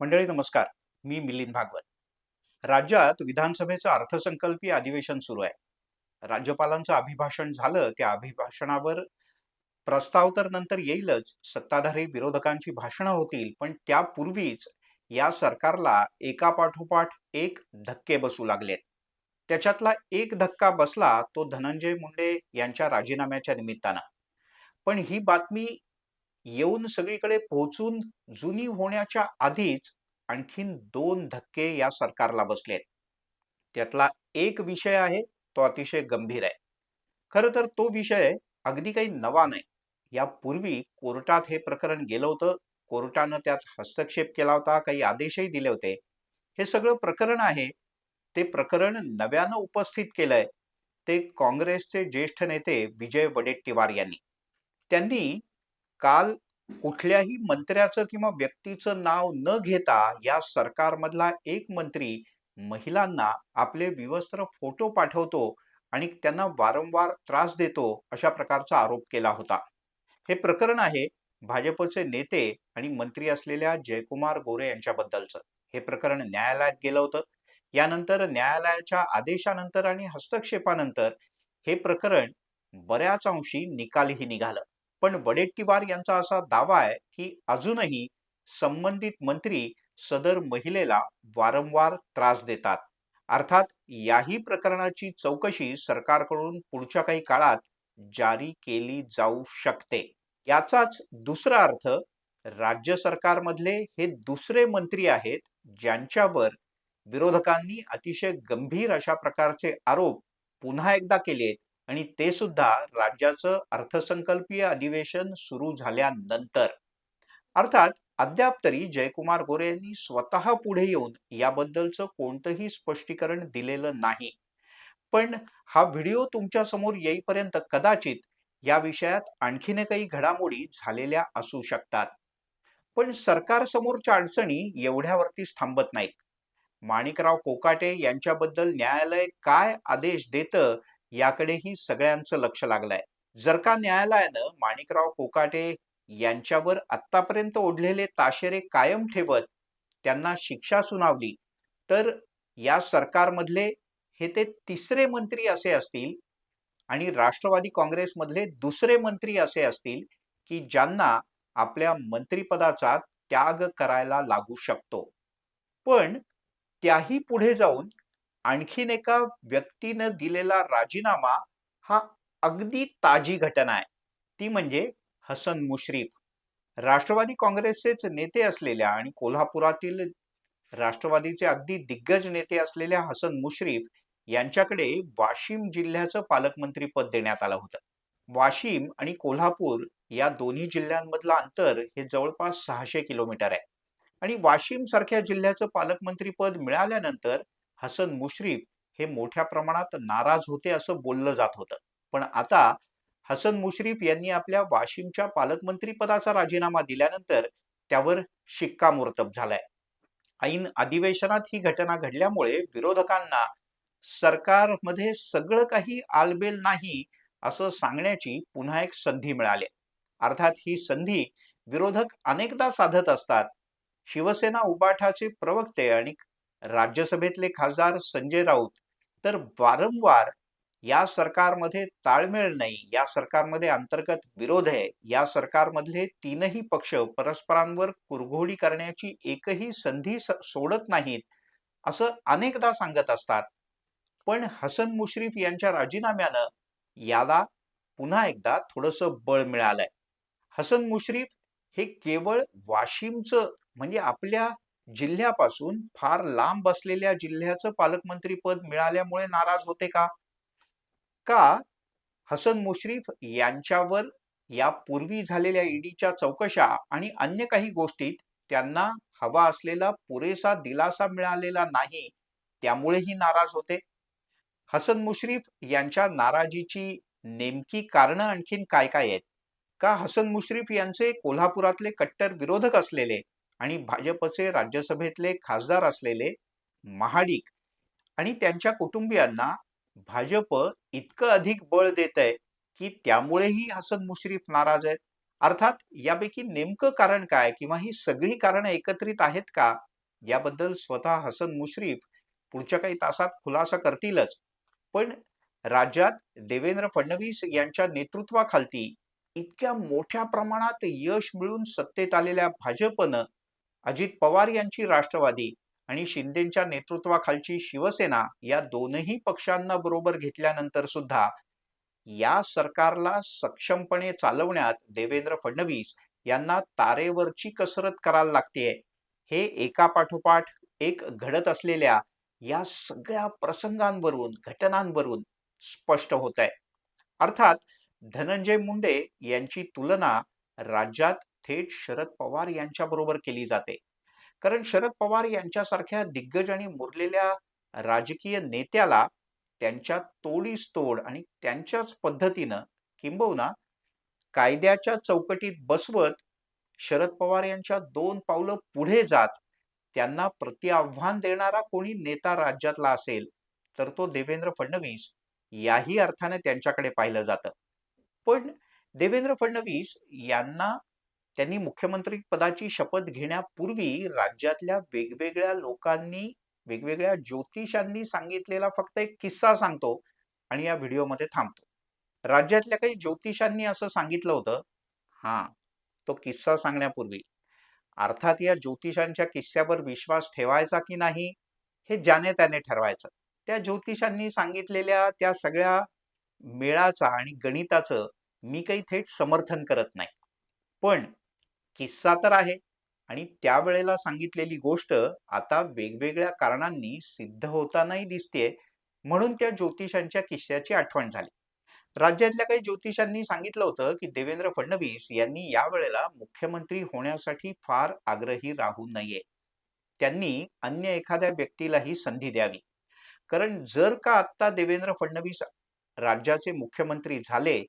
मंडळी नमस्कार. मी मिलिंद भागवत. राज्यात विधानसभेचं अर्थसंकल्पीय अधिवेशन सुरू आहे. राज्यपालांचं अभिभाषण झालं त्या अभिभाषणावर प्रस्ताव तर नंतर येईलच. सत्ताधारी विरोधकांची भाषणं होतील पण त्यापूर्वीच या सरकारला एकापाठोपाठ एक धक्के बसू लागलेत. त्याच्यातला एक धक्का बसला तो धनंजय मुंडे यांच्या राजीनाम्याच्या निमित्तानं. पण ही बातमी येऊन सगळीकडे पोहोचून जुनी होण्याच्या आधीच आणखीन दोन धक्के या सरकारला बसलेत. त्यातला एक विषय आहे तो अतिशय गंभीर आहे. खरं तर तो विषय अगदी काही नवा नाही. यापूर्वी कोर्टात हे प्रकरण गेलं होतं. कोर्टानं त्यात हस्तक्षेप केला होता काही आदेशही दिले होते. हे सगळं प्रकरण आहे. ते प्रकरण नव्यानं उपस्थित केलंय. ते काँग्रेसचे ज्येष्ठ नेते विजय वडेट्टीवार यांनी. त्यांनी काल कुठल्याही मंत्र्याचं किंवा व्यक्तीचं नाव न घेता या सरकारमधला एक मंत्री महिलांना आपले विवस्त्र फोटो पाठवतो आणि त्यांना वारंवार त्रास देतो अशा प्रकारचा आरोप केला होता. हे प्रकरण आहे भाजपचे नेते आणि मंत्री असलेल्या जयकुमार गोरे यांच्याबद्दलचं. हे प्रकरण न्यायालयात गेलं होतं. यानंतर न्यायालयाच्या आदेशानंतर आणि हस्तक्षेपानंतर हे प्रकरण बऱ्याच अंशी निकालही निघालं. पण वडेट्टीवार यांचा असा दावा आहे की अजूनही संबंधित मंत्री सदर महिलेला वारंवार त्रास देतात. अर्थात याही प्रकरणाची चौकशी सरकारकडून पुढच्या काही काळात जारी केली जाऊ शकते. याचाच दुसरा अर्थ राज्य सरकारमधले हे दुसरे मंत्री आहेत ज्यांच्यावर विरोधकांनी अतिशय गंभीर अशा प्रकारचे आरोप पुन्हा एकदा केलेत आणि ते सुद्धा राज्याचं अर्थसंकल्पीय अधिवेशन सुरू झाल्यानंतर. अर्थात अद्याप तरी जयकुमार गोरे यांनी स्वतः पुढे येऊन याबद्दलचं कोणतंही स्पष्टीकरण दिलेलं नाही. पण हा व्हिडिओ तुमच्यासमोर येईपर्यंत कदाचित या विषयात आणखीन काही घडामोडी झालेल्या असू शकतात. पण सरकारसमोरच्या अडचणी एवढ्यावरतीच थांबत नाहीत. माणिकराव कोकाटे यांच्याबद्दल न्यायालय काय आदेश देतं याकडेही सगळ्यांचं लक्ष लागलंय. जर का न्यायालयानं माणिकराव कोकाटे यांच्यावर आतापर्यंत ओढलेले ताशेरे कायम ठेवत त्यांना शिक्षा सुनावली तर या सरकारमधले हे ते तिसरे मंत्री असे असतील आणि राष्ट्रवादी काँग्रेसमधले दुसरे मंत्री असे असतील की ज्यांना आपल्या मंत्रिपदाचा त्याग करायला लागू शकतो. पण त्याही पुढे जाऊन आणखीन एका व्यक्तीनं दिलेला राजीनामा हा अगदी ताजी घटना आहे. ती म्हणजे हसन मुश्रीफ. राष्ट्रवादी काँग्रेसचेच नेते असलेल्या आणि कोल्हापुरातील राष्ट्रवादीचे अगदी दिग्गज नेते असलेल्या हसन मुश्रीफ यांच्याकडे वाशिम जिल्ह्याचं पालकमंत्री पद देण्यात आलं होतं. वाशिम आणि कोल्हापूर या दोन्ही जिल्ह्यांमधलं अंतर हे जवळपास सहाशे किलोमीटर आहे. आणि वाशिम सारख्या जिल्ह्याचं पालकमंत्री पद मिळाल्यानंतर हसन मुश्रीफ हे मोठ्या प्रमाणात नाराज होते असं बोललं जात होतं. पण आता हसन मुश्रीफ यांनी आपल्या वाशिमच्या पालकमंत्री पदाचा राजीनामा दिल्यानंतर त्यावर शिक्कामोर्तब झालाय. ऐन अधिवेशनात ही घटना घडल्यामुळे विरोधकांना सरकारमध्ये सगळं काही आलबेल नाही असं सांगण्याची पुन्हा एक संधी मिळाली. अर्थात ही संधी विरोधक अनेकदा साधत असतात. शिवसेना उबाठाचे प्रवक्ते आणि राज्यसभेतले खासदार संजय राऊत तर वारंवार या सरकारमध्ये ताळमेळ नाही या सरकारमध्ये अंतर्गत विरोध आहे या सरकारमधले तीनही पक्ष परस्परांवर कुरघोडी करण्याची एकही संधी सोडत नाहीत असं अनेकदा सांगत असतात. पण हसन मुश्रीफ यांच्या राजीनाम्यानं याला पुन्हा एकदा थोडंसं बळ मिळालंय. हसन मुश्रीफ हे केवळ वाशिमचं म्हणजे आपल्या जिल्ह्यापासून फार लांब असलेल्या जिल्ह्याचं पालकमंत्री पद मिळाल्यामुळे नाराज होते का? का हसन मुश्रीफ यांच्यावर यापूर्वी झालेल्या ईडीच्या चौकशा आणि अन्य काही गोष्टीत त्यांना हवा असलेला पुरेसा दिलासा मिळालेला नाही त्यामुळेही नाराज होते? हसन मुश्रीफ यांच्या नाराजीची नेमकी कारणं आणखीन काय काय आहेत? का हसन मुश्रीफ यांचे कोल्हापुरातले कट्टर विरोधक असलेले आणि भाजपचे राज्यसभेतले खासदार असलेले महाडिक आणि त्यांच्या कुटुंबियांना भाजप इतकं अधिक बळ देत आहे की त्यामुळेही हसन मुश्रीफ नाराज आहेत. अर्थात यापैकी नेमकं कारण काय किंवा ही सगळी कारण एकत्रित आहेत का? याबद्दल स्वतः हसन मुश्रीफ पुढच्या काही तासात खुलासा करतीलच. पण राज्यात देवेंद्र फडणवीस यांच्या नेतृत्वाखालती इतक्या मोठ्या प्रमाणात यश मिळून सत्तेत आलेल्या भाजपनं अजित पवार यांची राष्ट्रवादी आणि शिंदेच्या नेतृत्वाखालची शिवसेना या दोनही पक्षांना बरोबर घेतल्यानंतर सुद्धा या सरकारला सक्षमपणे चालवण्यात देवेंद्र फडणवीस यांना तारेवरची कसरत करायला लागतेय हे एकापाठोपाठ एक घडत असलेल्या या सगळ्या प्रसंगांवरून घटनांवरून स्पष्ट होत आहे अर्थात धनंजय मुंडे यांची तुलना राज्यात थेट शरद पवार यांच्या बरोबर केली जाते. कारण शरद पवार यांच्यासारख्या दिग्गज आणि मुरलेल्या राजकीय नेत्याला त्यांच्या तोडीस तोड आणि त्यांच्याच पद्धतीनं किंबहुना कायद्याच्या चौकटीत बसवत शरद पवार यांच्या दोन पावलं पुढे जात त्यांना प्रतिआव्हान देणारा कोणी नेता राज्यातला असेल तर तो देवेंद्र फडणवीस याही अर्थाने त्यांच्याकडे पाहिलं जातं. पण देवेंद्र फडणवीस यांना त्यांनी मुख्यमंत्री पदाची शपथ घेण्यापूर्वी राज्यातल्या वेगवेगळ्या लोकांनी वेगवेगळ्या ज्योतिषांनी सांगितलेला फक्त एक किस्सा सांगतो आणि या व्हिडिओमध्ये थांबतो. राज्यातल्या काही ज्योतिषांनी असं सांगितलं होतं हा तो किस्सा सांगण्यापूर्वी. अर्थात या ज्योतिषांच्या किस्स्यावर विश्वास ठेवायचा की नाही हे ज्याने त्याने ठरवायचं. त्या ज्योतिषांनी सांगितलेल्या त्या सगळ्या मेळाचा आणि गणिताचं मी काही थेट समर्थन करत नाही. पण किस्सा तर आहे. आणि त्यावेळेला सांगितलेली गोष्ट आता वेगवेगळ्या कारणांनी सिद्ध होतानाही दिसते म्हणून त्या ज्योतिषांच्या किस्स्याची आठवण झाली. राज्यातल्या काही ज्योतिषांनी सांगितलं होतं की देवेंद्र फडणवीस यांनी यावेळेला मुख्यमंत्री होण्यासाठी फार आग्रही राहू नये. त्यांनी अन्य एखाद्या व्यक्तीलाही संधी द्यावी. कारण जर का आत्ता देवेंद्र फडणवीस राज्याचे मुख्यमंत्री झाले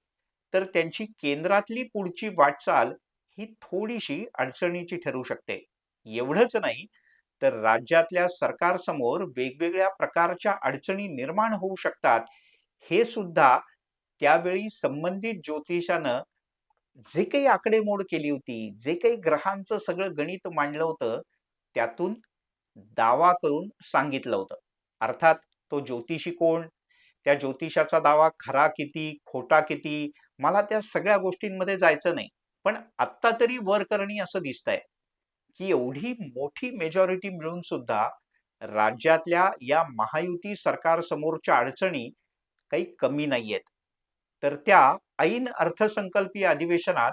तर त्यांची केंद्रातली पुढची वाटचाल ही थोडीशी अडचणीची ठरू शकते. एवढंच नाही तर राज्यातल्या सरकारसमोर वेगवेगळ्या प्रकारच्या अडचणी निर्माण होऊ शकतात. हे सुद्धा त्यावेळी संबंधित ज्योतिषानं जे काही आकडेमोड केली होती जे काही ग्रहांचं सगळं गणित मांडलं होतं त्यातून दावा करून सांगितलं होतं. अर्थात तो ज्योतिषी कोण? त्या ज्योतिषाचा दावा खरा किती खोटा किती? मला त्या सगळ्या गोष्टींमध्ये जायचं नाही. पण आत्ता तरी वरकरणी असं असं दिसतंय की एवढी मोठी मेजॉरिटी मिळून सुद्धा राज्यातल्या या महायुती सरकार समोरच्या अडचणी काही कमी नाहीयेत. तर त्या ऐन अर्थसंकल्पीय अधिवेशनात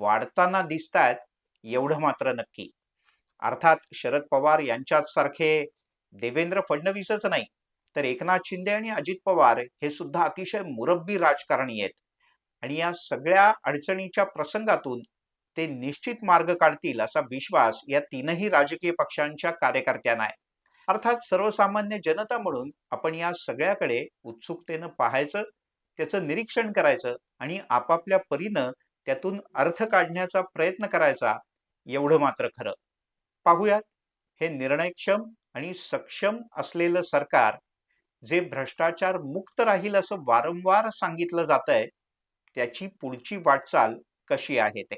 वाढताना दिसत आहेत एवढं मात्र नक्की. अर्थात शरद पवार यांच्याच सारखे देवेंद्र फडणवीसच नाही तर एकनाथ शिंदे आणि अजित पवार हे सुद्धा अतिशय मुरब्बी राजकारणी आहेत. आणि या सगळ्या अडचणीच्या प्रसंगातून ते निश्चित मार्ग काढतील असा विश्वास या तीनही राजकीय पक्षांच्या कार्यकर्त्यांना आहे. अर्थात सर्वसामान्य जनता म्हणून आपण या सगळ्याकडे उत्सुकतेनं पाहायचं त्याचं निरीक्षण करायचं आणि आपापल्या परीनं त्यातून अर्थ काढण्याचा प्रयत्न करायचा एवढं मात्र खरं. पाहूयात हे निर्णयक्षम आणि सक्षम असलेलं सरकार जे भ्रष्टाचार मुक्त राहील असं वारंवार सांगितलं जात आहे त्याची पुढची वाटचाल कशी आहे ते.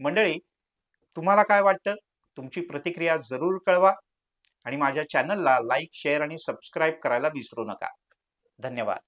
मंडळी तुम्हाला काय वाटतं? तुमची प्रतिक्रिया जरूर कळवा आणि माझ्या चॅनलला लाईक शेअर आणि सबस्क्राईब करायला विसरू नका. धन्यवाद.